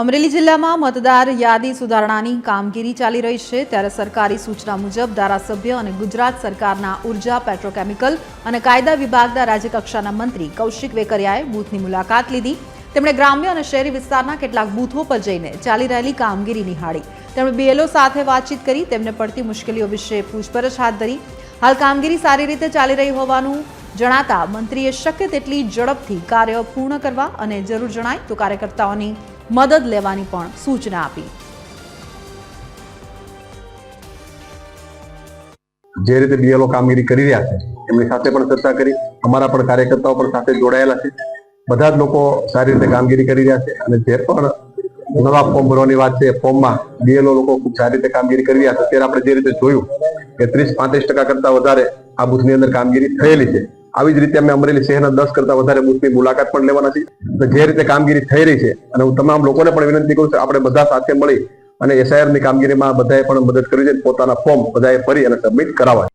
અમરેલી જિલ્લામાં મતદાર યાદી સુધારણાની કામગીરી ચાલી રહી છે. ત્યારે સરકારી સૂચના મુજબ ધારાસભ્ય અને ગુજરાત સરકારના ઊર્જા, પેટ્રોકેમિકલ અને કાયદા વિભાગના રાજ્યકક્ષાના મંત્રી કૌશિક વેકરિયાએ બૂથની મુલાકાત લીધી. તેમણે ગ્રામ્ય અને શહેરી વિસ્તારના કેટલાક બૂથો પર જઈને ચાલી રહેલી કામગીરી નિહાળી. તેમણે બીએલઓ સાથે વાતચીત કરી, તેમને પડતી મુશ્કેલીઓ વિશે પૂછપરછ હાથ ધરી. હાલ કામગીરી સારી રીતે ચાલી રહી હોવાનું જણાતા મંત્રીએ શક્ય તેટલી ઝડપથી કાર્ય પૂર્ણ કરવા અને જરૂર જણાય તો કાર્યકર્તાઓની મદદ લેવાની પણ સૂચના આપી. જે રીતે બીએલઓ કામગીરી કરી રહ્યા છે, એમની સાથે પણ ચર્ચા કરી. અમારા પણ કાર્યકર્તાઓ પણ સાથે જોડાયેલા છે. બધા જ લોકો સારી રીતે કામગીરી કરી રહ્યા છે અને જે પણ નવા ફોર્મ ભરવાની વાત છે ફોર્મમાં બીએલઓ લોકો ખૂબ સારી રીતે કામગીરી કરી રહ્યા છે. અત્યારે આપણે જે રીતે જોયું કે ત્રીસ પાંત્રીસ ટકા કરતા વધારે આ બુથની અંદર કામગીરી થયેલી છે. આવી જ રીતે અમે અમરેલી શહેરના દસ કરતા વધારે બુથની મુલાકાત પણ લેવાના છે જે રીતે કામગીરી થઈ રહી છે અને હું તમામ લોકોને પણ વિનંતી કરું છું આપણે બધા સાથે મળી અને એસઆઈઆરની કામગીરીમાં બધાએ પણ મદદ કરવી છે પોતાના ફોર્મ બધાએ ભરી અને સબમિટ કરાવવા